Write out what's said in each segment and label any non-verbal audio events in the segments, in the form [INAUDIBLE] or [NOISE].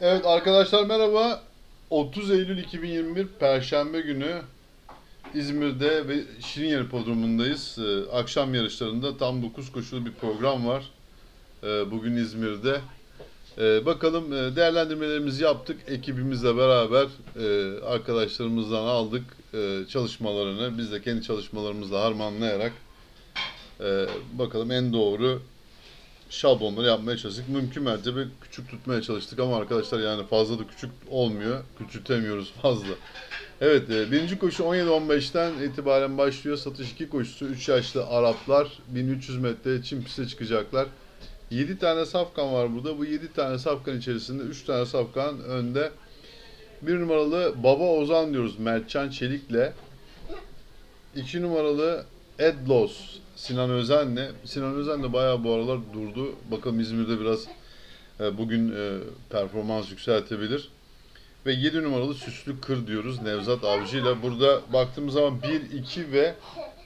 Evet arkadaşlar merhaba. 30 Eylül 2021 Perşembe günü İzmir'de ve Şirinyer Podrumu'ndayız. Ee, akşam yarışlarında tam 9 koşulu bir program var. Ee, bugün İzmir'de. Ee, bakalım e, değerlendirmelerimizi yaptık. Ekibimizle beraber e, arkadaşlarımızdan aldık e, çalışmalarını. Biz de kendi çalışmalarımızla harmanlayarak bakalım en doğru şablonları yapmaya çalıştık. Mümkün mertebe küçük tutmaya çalıştık ama arkadaşlar yani fazla da küçük olmuyor. Küçültemiyoruz [LAUGHS] fazla. Evet e, birinci koşu 17-15'ten itibaren başlıyor. Satış 2 koşusu 3 yaşlı Araplar 1300 metre çim piste çıkacaklar. 7 tane safkan var burada. Bu 7 tane safkan içerisinde 3 tane safkan önde. Bir numaralı Baba Ozan diyoruz Mertcan Çelik'le. 2 numaralı Edlos Sinan Özen'le. Sinan Özen de bayağı bu aralar durdu. Bakalım İzmir'de biraz e, bugün e, performans yükseltebilir. Ve 7 numaralı Süslü Kır diyoruz Nevzat Avcı ile. Burada baktığımız zaman 1, 2 ve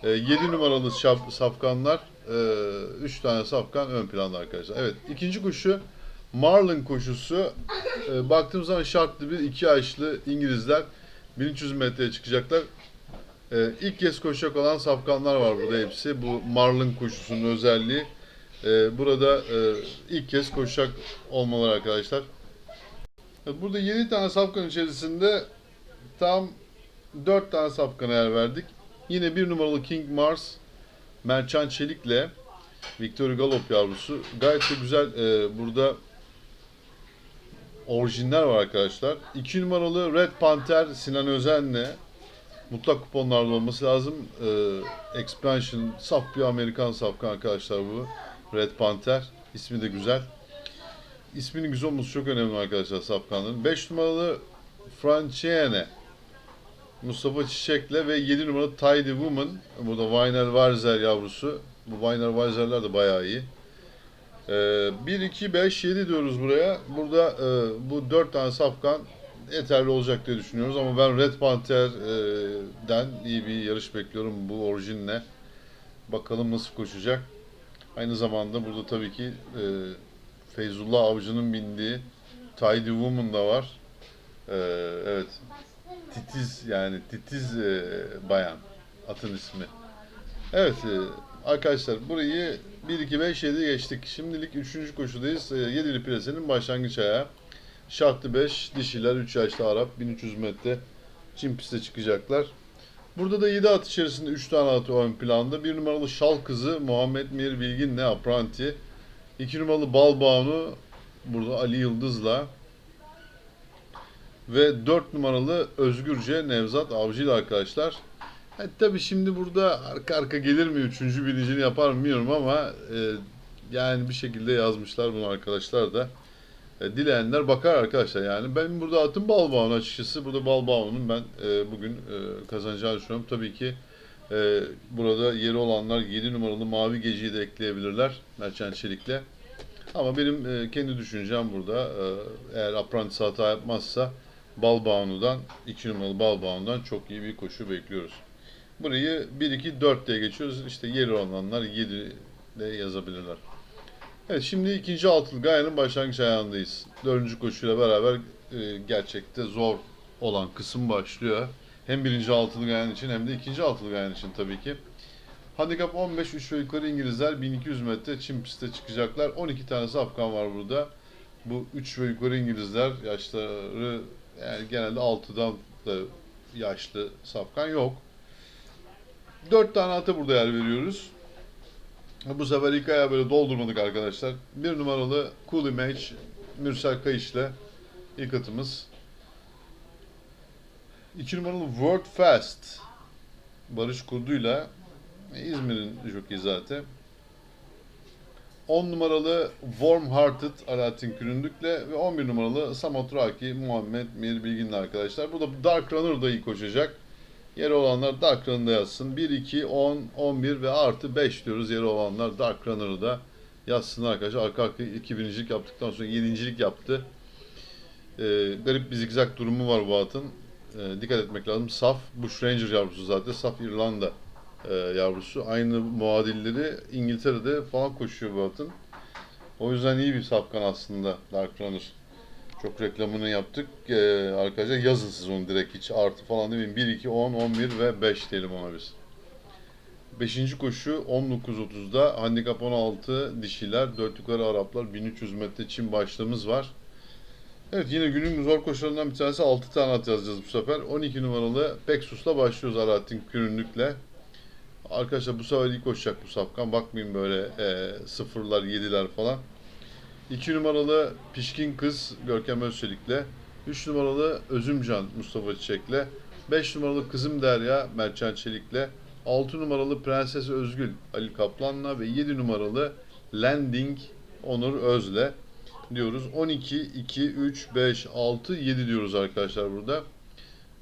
e, 7 numaralı şap, safkanlar 3 tane safkan ön planda arkadaşlar. Evet ikinci koşu Marlin koşusu. E, baktığımız zaman şartlı bir 2 yaşlı İngilizler 1300 metreye çıkacaklar. Ee, ilk kez koşacak olan safkanlar var burada hepsi. Bu Marlin koşusunun özelliği. Ee, burada e, ilk kez koşacak olmaları arkadaşlar. Burada 7 tane safkan içerisinde tam 4 tane safkana yer verdik. Yine bir numaralı King Mars Merçan Çelik'le Victor Galop yavrusu. Gayet de güzel e, burada orijinler var arkadaşlar. 2 numaralı Red Panther Sinan Özen'le mutlak kuponlarda olması lazım. Ee, expansion, saf bir Amerikan safkan arkadaşlar bu. Red Panther. İsmi de güzel. İsminin güzel olması çok önemli arkadaşlar safkanların. 5 numaralı Franciane. Mustafa Çiçek'le ve 7 numaralı Tidy Woman. Burada Weiner Warzer yavrusu. Bu Weiner Warzer'ler de bayağı iyi. Ee, 1, 2, 5, 7 diyoruz buraya. Burada e, bu 4 tane safkan yeterli olacak diye düşünüyoruz ama ben Red Panther'den iyi bir yarış bekliyorum bu orijinle. Bakalım nasıl koşacak. Aynı zamanda burada tabii ki e, Feyzullah Avcı'nın bindiği Tidy Woman da var. E, evet. Titiz yani titiz e, bayan atın ismi. Evet e, arkadaşlar burayı 1 2 5 7 geçtik. Şimdilik 3. koşudayız. E, 7'li plasenin başlangıç ayağı. Şartlı 5, dişiler 3 yaşlı Arap 1300 metre çim piste çıkacaklar. Burada da 7 at içerisinde 3 tane at ön planda. 1 numaralı Şal Kızı Muhammed Mir Bilgin'le Apranti. 2 numaralı Balbağunu burada Ali Yıldız'la. Ve 4 numaralı Özgürce Nevzat Avcı'yla arkadaşlar. Ha, tabii şimdi burada arka arka gelir mi? Üçüncü birincini yapar mı bilmiyorum ama e, yani bir şekilde yazmışlar bunu arkadaşlar da. E, dileyenler bakar arkadaşlar yani. Ben burada atım Balbağ'ın açıkçası. Burada Balbağ'ın ben e, bugün e, kazanacağını düşünüyorum. Tabii ki e, burada yeri olanlar 7 numaralı Mavi Gece'yi de ekleyebilirler. Merçan Çelik'le. Ama benim e, kendi düşüncem burada e, eğer Apprentice hata yapmazsa Balbağ'ından 2 numaralı Balbağ'ından çok iyi bir koşu bekliyoruz. Burayı 1-2-4 diye geçiyoruz. İşte yeri olanlar 7 de yazabilirler. Evet şimdi ikinci altılı gayanın başlangıç ayağındayız. Dördüncü koşuyla beraber e, gerçekte zor olan kısım başlıyor. Hem birinci altılı gayan için hem de ikinci altılı gayan için tabii ki. Handikap 15, 3 ve yukarı İngilizler 1200 metre çim piste çıkacaklar. 12 tane safkan var burada. Bu 3 ve yukarı İngilizler yaşları yani genelde 6'dan da yaşlı safkan yok. 4 tane ata burada yer veriyoruz. Bu sefer ilk ayağı böyle doldurmadık arkadaşlar. Bir numaralı Cool Image Mürsel Kayış'la ilk atımız. İki numaralı World Fast Barış Kurdu'yla İzmir'in jockey zaten. 10 numaralı Warm Hearted Alaaddin Küründük'le ve 11 numaralı Samotraki Muhammed Mir Bilgin'le arkadaşlar. Burada Dark Runner da iyi koşacak. Yeri olanlar Dark Runner'da yazsın. 1, 2, 10, 11 ve artı 5 diyoruz yeri olanlar Dark Runner'ı da yazsın arkadaşlar. Arka arka 2000'cilik yaptıktan sonra 7.lik yaptı. Ee, garip bir zigzag durumu var bu atın. Ee, dikkat etmek lazım. Saf Bush Ranger yavrusu zaten. Saf İrlanda e, yavrusu. Aynı muadilleri İngiltere'de falan koşuyor bu atın. O yüzden iyi bir safkan aslında Dark Runner. Çok reklamını yaptık. Ee, arkadaşlar yazın siz onu direkt hiç artı falan demeyin. 1, 2, 10, 11 ve 5 diyelim ona biz. Beşinci koşu 19.30'da handikap 16 dişiler 4 yukarı Araplar 1300 metre çim başlığımız var. Evet yine günün zor koşularından bir tanesi 6 tane at yazacağız bu sefer. 12 numaralı Peksus'la başlıyoruz Alaaddin Kürünlük'le. Arkadaşlar bu sefer iyi koşacak bu safkan. Bakmayın böyle e, sıfırlar, yediler falan. 2 numaralı Pişkin Kız Görkem Özçelik'le. 3 numaralı Özümcan Mustafa Çiçek'le. 5 numaralı Kızım Derya Mertcan Çelik'le. 6 numaralı Prenses Özgül Ali Kaplan'la ve 7 numaralı Landing Onur Öz'le diyoruz. 12, 2, 3, 5, 6, 7 diyoruz arkadaşlar burada.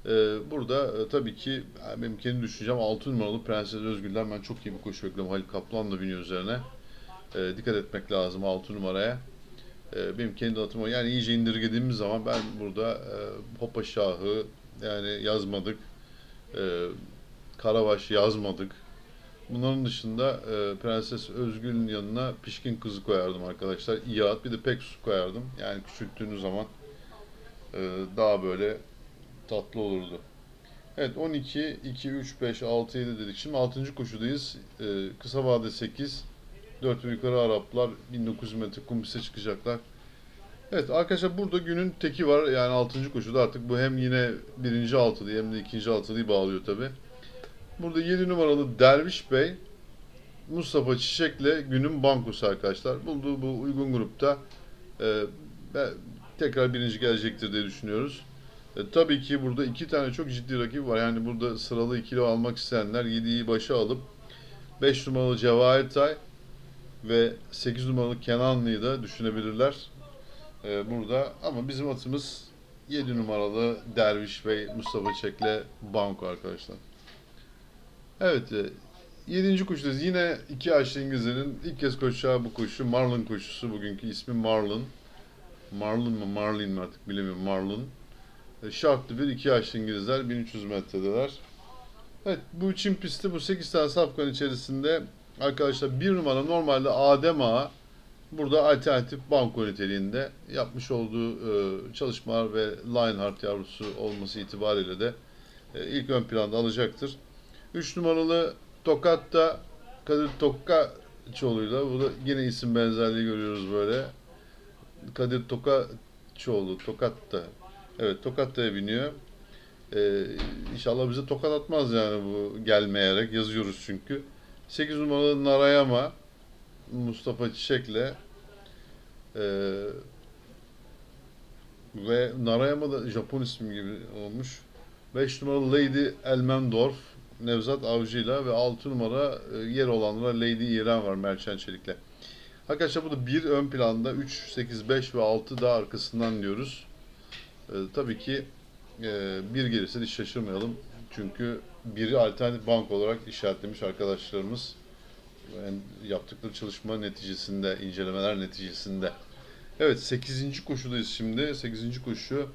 Ee, burada e, tabii ki yani benim kendi düşüncem 6 numaralı Prenses Özgül'den ben çok iyi bir koşu bekliyorum. Halil Kaplan da biniyor üzerine. Ee, dikkat etmek lazım 6 numaraya. Ee, benim kendi adıma yani iyice indirgediğimiz zaman ben burada e, Hopa Şahı yani yazmadık. E, Karabaş yazmadık. Bunların dışında e, Prenses Özgül'ün yanına pişkin kızı koyardım arkadaşlar. İyat bir de Peksus koyardım. Yani küçülttüğünüz zaman e, daha böyle tatlı olurdu. Evet 12, 2, 3, 5, 6, 7 dedik. Şimdi 6. koşudayız. E, kısa vade 8. 4 ve yukarı Araplar 1900 metre kum piste çıkacaklar. Evet arkadaşlar burada günün teki var. Yani 6. koşuda artık bu hem yine birinci altılıyı hem de ikinci altılıyı bağlıyor tabi. Burada 7 numaralı Derviş Bey Mustafa Çiçek'le günün bankosu arkadaşlar. Bulduğu bu uygun grupta e, tekrar birinci gelecektir diye düşünüyoruz. E, tabii ki burada iki tane çok ciddi rakip var. Yani burada sıralı ikili almak isteyenler 7'yi başa alıp 5 numaralı Cevahir Tay ve 8 numaralı Kenanlı'yı da düşünebilirler. E, burada ama bizim atımız 7 numaralı Derviş Bey Mustafa Çek'le banko arkadaşlar. Evet, 7. koşudayız. Yine iki yaşlı İngilizlerin ilk kez koşacağı bu koşu Marlin koşusu. Bugünkü ismi Marlin. Marlin mi Marlin mi artık bilemiyorum Marlin. E, Şartlı bir iki yaşlı İngilizler 1300 metredeler. Evet bu Çin pisti bu 8 tane safkan içerisinde arkadaşlar bir numara normalde Adem Ağa burada alternatif banko niteliğinde yapmış olduğu e, çalışmalar ve Lionheart yavrusu olması itibariyle de e, ilk ön planda alacaktır. 3 numaralı Tokat'ta Kadir Tokkaçoğlu'yla bu da yine isim benzerliği görüyoruz böyle. Kadir Tokaçoğlu Tokat'ta. Evet Tokat'ta biniyor. Ee, inşallah bize tokat atmaz yani bu gelmeyerek yazıyoruz çünkü. 8 numaralı Narayama Mustafa Çiçek'le ee, ve Narayama da Japon ismi gibi olmuş. 5 numaralı Lady Elmendorf Nevzat Avcı'yla ve 6 numara e, yer olanlara Lady İran var Merçen Çelik'le. Arkadaşlar burada bir ön planda 3, 8, 5 ve 6 da arkasından diyoruz. Ee, tabii ki e, bir gelirse hiç şaşırmayalım. Çünkü biri alternatif bank olarak işaretlemiş arkadaşlarımız. Yani yaptıkları çalışma neticesinde, incelemeler neticesinde. Evet 8. koşudayız şimdi. 8. koşu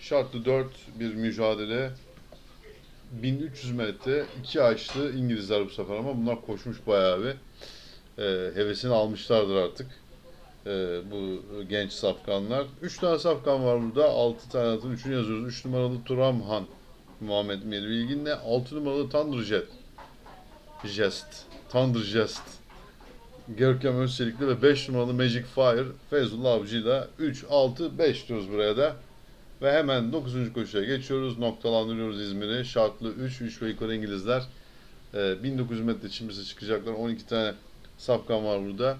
şartlı 4 bir mücadele. 1300 metre iki yaşlı İngilizler bu sefer ama bunlar koşmuş bayağı bir. E, hevesini almışlardır artık. E, bu genç safkanlar. 3 tane safkan var burada. 6 tane atın 3'ünü yazıyoruz. 3 numaralı Turamhan Muhammed Melih Bilgin'le 6 numaralı Thunderjet Jest Thunder Jest Görkem Özçelik'le ve 5 numaralı Magic Fire Feyzullah Avcı'yla 3, 6, 5 diyoruz buraya da. Ve hemen 9. koşuya geçiyoruz. Noktalandırıyoruz İzmir'i. Şartlı 3, 3 ve yukarı İngilizler. Ee, 1900 metre çimrisi çıkacaklar. 12 tane safkan var burada.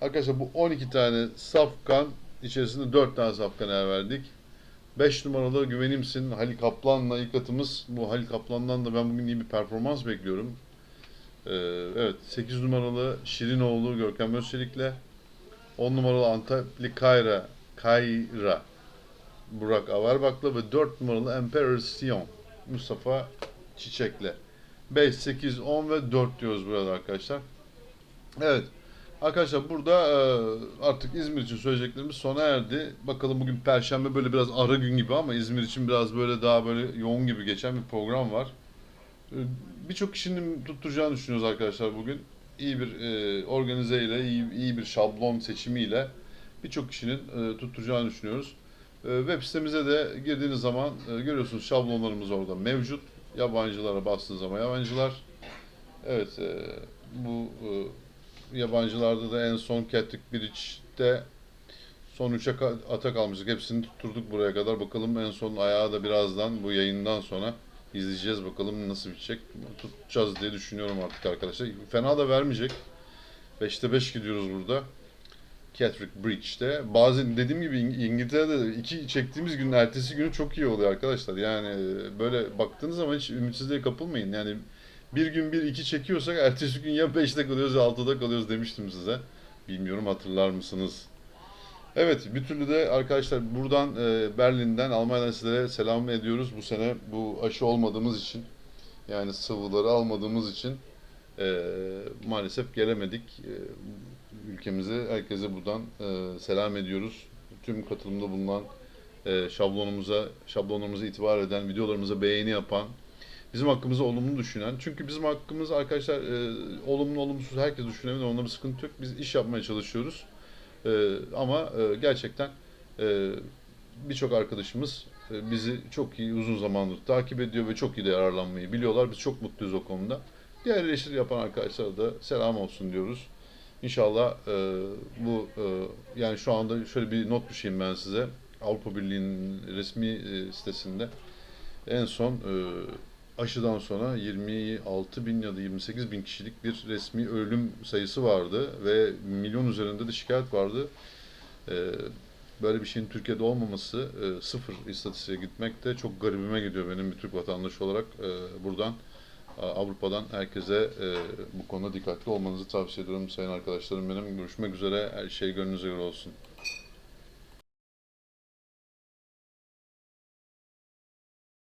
Arkadaşlar bu 12 tane safkan içerisinde 4 tane safkan yer verdik. 5 numaralı güvenimsin Halil Kaplan'la ilk atımız. Bu Halil Kaplan'dan da ben bugün iyi bir performans bekliyorum. Ee, evet 8 numaralı Şirinoğlu Görkem Özçelik'le 10 numaralı Antepli Kayra Kayra Burak Averbak'la ve 4 numaralı Emperor Sion Mustafa Çiçek'le. 5, 8, 10 ve 4 diyoruz burada arkadaşlar. Evet. Arkadaşlar burada e, artık İzmir için söyleyeceklerimiz sona erdi. Bakalım bugün Perşembe böyle biraz ara gün gibi ama İzmir için biraz böyle daha böyle yoğun gibi geçen bir program var. E, Birçok kişinin tutturacağını düşünüyoruz arkadaşlar bugün. İyi bir e, organize ile, iyi, iyi bir şablon seçimiyle birçok kişinin e, tutturacağını düşünüyoruz. E, web sitemize de girdiğiniz zaman e, görüyorsunuz şablonlarımız orada mevcut. Yabancılara bastığınız zaman yabancılar. Evet, e, bu e, yabancılarda da en son Catholic Bridge'de son 3'e ata kalmıştık. Hepsini tutturduk buraya kadar. Bakalım en son ayağı da birazdan bu yayından sonra izleyeceğiz. Bakalım nasıl bitecek. Tutacağız diye düşünüyorum artık arkadaşlar. Fena da vermeyecek. 5'te 5 gidiyoruz burada. Catholic Bridge'de. Bazen dediğim gibi İng- İngiltere'de de iki çektiğimiz günün ertesi günü çok iyi oluyor arkadaşlar. Yani böyle baktığınız zaman hiç ümitsizliğe kapılmayın. Yani bir gün bir iki çekiyorsak ertesi gün ya 5'te kalıyoruz ya 6'da kalıyoruz demiştim size. Bilmiyorum hatırlar mısınız? Evet bir türlü de arkadaşlar buradan e, Berlin'den Almanya'dan sizlere selam ediyoruz. Bu sene bu aşı olmadığımız için yani sıvıları almadığımız için e, maalesef gelemedik. E, ülkemize herkese buradan e, selam ediyoruz. Tüm katılımda bulunan e, şablonumuza şablonlarımıza itibar eden, videolarımıza beğeni yapan, bizim hakkımızda olumlu düşünen. Çünkü bizim hakkımız arkadaşlar e, olumlu olumsuz herkes düşünebilir. Onda bir sıkıntı yok. Biz iş yapmaya çalışıyoruz. E, ama e, gerçekten e, birçok arkadaşımız e, bizi çok iyi uzun zamandır takip ediyor ve çok iyi de yararlanmayı biliyorlar. Biz çok mutluyuz o konuda. Diğer eleştiri yapan arkadaşlara da selam olsun diyoruz. İnşallah e, bu e, yani şu anda şöyle bir not düşeyim ben size. Avrupa Birliği'nin resmi e, sitesinde en son e, aşıdan sonra 26 bin ya da 28 bin kişilik bir resmi ölüm sayısı vardı ve milyon üzerinde de şikayet vardı. E, böyle bir şeyin Türkiye'de olmaması e, sıfır istatistiğe gitmek de çok garibime gidiyor benim bir Türk vatandaşı olarak e, buradan Avrupa'dan herkese e, bu konuda dikkatli olmanızı tavsiye ediyorum sayın arkadaşlarım benim. Görüşmek üzere. Her şey gönlünüze göre olsun.